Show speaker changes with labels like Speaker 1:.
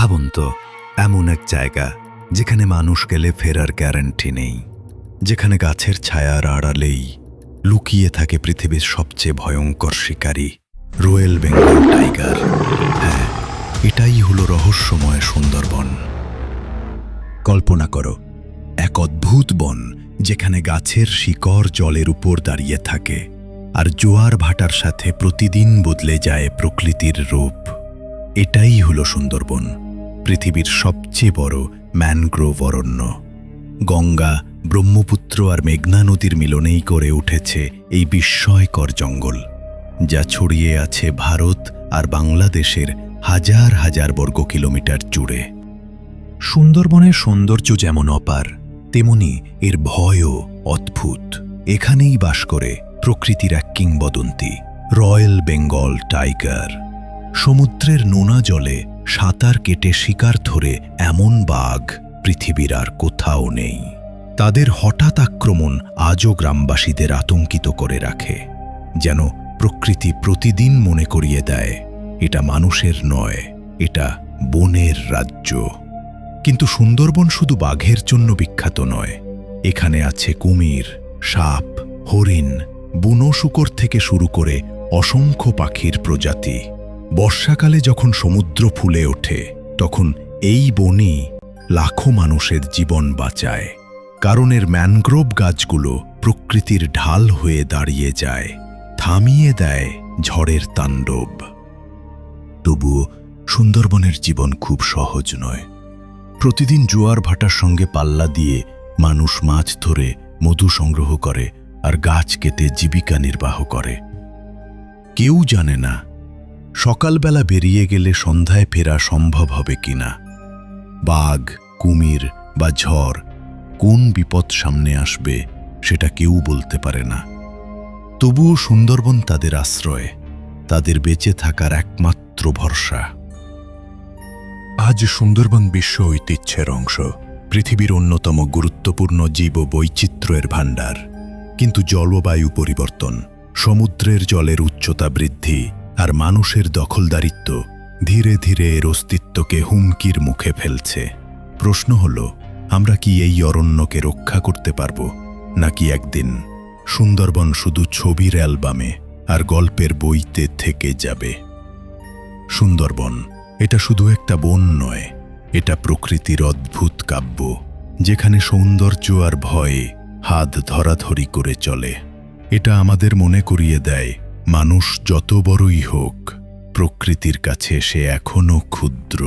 Speaker 1: ভাবুন তো, এমন এক জায়গা যেখানে মানুষ গেলে ফেরার গ্যারান্টি নেই, যেখানে গাছের ছায়ার আড়ালেই লুকিয়ে থাকে পৃথিবীর সবচেয়ে ভয়ঙ্কর শিকারী, রয়েল বেঙ্গল টাইগার। হ্যাঁ এটাই হলো রহস্যময় সুন্দরবন। কল্পনা করো, এক অদ্ভুত বন যেখানে গাছের শিকড় জলের উপর দাঁড়িয়ে থাকে আর জোয়ার ভাটার সাথে প্রতিদিন বদলে যায় প্রকৃতির রূপ। এটাই হলো সুন্দরবন। পৃথিবীর সবচেয়ে বড় ম্যানগ্রোভ অরণ্য। গঙ্গা, ব্রহ্মপুত্র আর মেঘনা নদীর মিলনেই করে উঠেছে এই বিস্ময়কর জঙ্গল, যা ছড়িয়ে আছে ভারত আর বাংলাদেশের হাজার হাজার বর্গ কিলোমিটার জুড়ে। সুন্দরবনের সৌন্দর্য যেমন অপার, তেমনি এর ভয়ও অদ্ভুত। এখানেই বাস করে প্রকৃতির এক কিংবদন্তি, রয়্যাল বেঙ্গল টাইগার। সমুদ্রের নোনা জলে সাঁতার কেটে শিকার ধরে এমন বাঘ পৃথিবীর আর কোথাও নেই। তাদের হঠাৎ আক্রমণ আজও গ্রামবাসীদের আতঙ্কিত করে রাখে, যেন প্রকৃতি প্রতিদিন মনে করিয়ে দেয়, এটা মানুষের নয়, এটা বনের রাজ্য। কিন্তু সুন্দরবন শুধু বাঘের জন্য বিখ্যাত নয়, এখানে আছে কুমির, সাপ, হরিণ, বুনো শুকর থেকে শুরু করে অসংখ্য পাখির প্রজাতি। বর্ষাকালে যখন সমুদ্র ফুলে ওঠে, তখন এই বনই লাখো মানুষের জীবন বাঁচায়। কারণ এর ম্যানগ্রোভ গাছগুলো প্রকৃতির ঢাল হয়ে দাঁড়িয়ে যায়, থামিয়ে দেয় ঝড়ের তাণ্ডব। তবুও সুন্দরবনের জীবন খুব সহজ নয়। প্রতিদিন জোয়ার ভাটার সঙ্গে পাল্লা দিয়ে মানুষ মাছ ধরে, মধু সংগ্রহ করে আর গাছ কেটে জীবিকা নির্বাহ করে। কেউ জানে না সকালবেলা বেরিয়ে গেলে সন্ধ্যায় ফেরা সম্ভব হবে কিনা? বাঘ, কুমির বা ঝড় কোন বিপদ সামনে আসবে সেটা কেউ বলতে পারে না। তবুও সুন্দরবন তাদের আশ্রয়, তাদের বেঁচে থাকার একমাত্র ভরসা। আজ সুন্দরবন বিশ্ব ঐতিহ্যের অংশ, পৃথিবীর অন্যতম গুরুত্বপূর্ণ জীব বৈচিত্র্যের ভাণ্ডার। কিন্তু জলবায়ু পরিবর্তন, সমুদ্রের জলের উচ্চতা বৃদ্ধি আর মানুষের দখলদারিত্ব ধীরে ধীরে এর অস্তিত্বকে হুমকির মুখে ফেলছে। প্রশ্ন হল, আমরা কি এই অরণ্যকে রক্ষা করতে পারব, নাকি একদিন সুন্দরবন শুধু ছবির অ্যালবামে আর গল্পের বইতে থেকে যাবে? সুন্দরবন, এটা শুধু একটা বন নয়, এটা প্রকৃতির অদ্ভুত কাব্য, যেখানে সৌন্দর্য আর ভয়ে হাত ধরাধরি করে চলে। এটা আমাদের মনে করিয়ে দেয় মানুষ যত বড়ই হোক প্রকৃতির কাছে সে এখনও ক্ষুদ্র।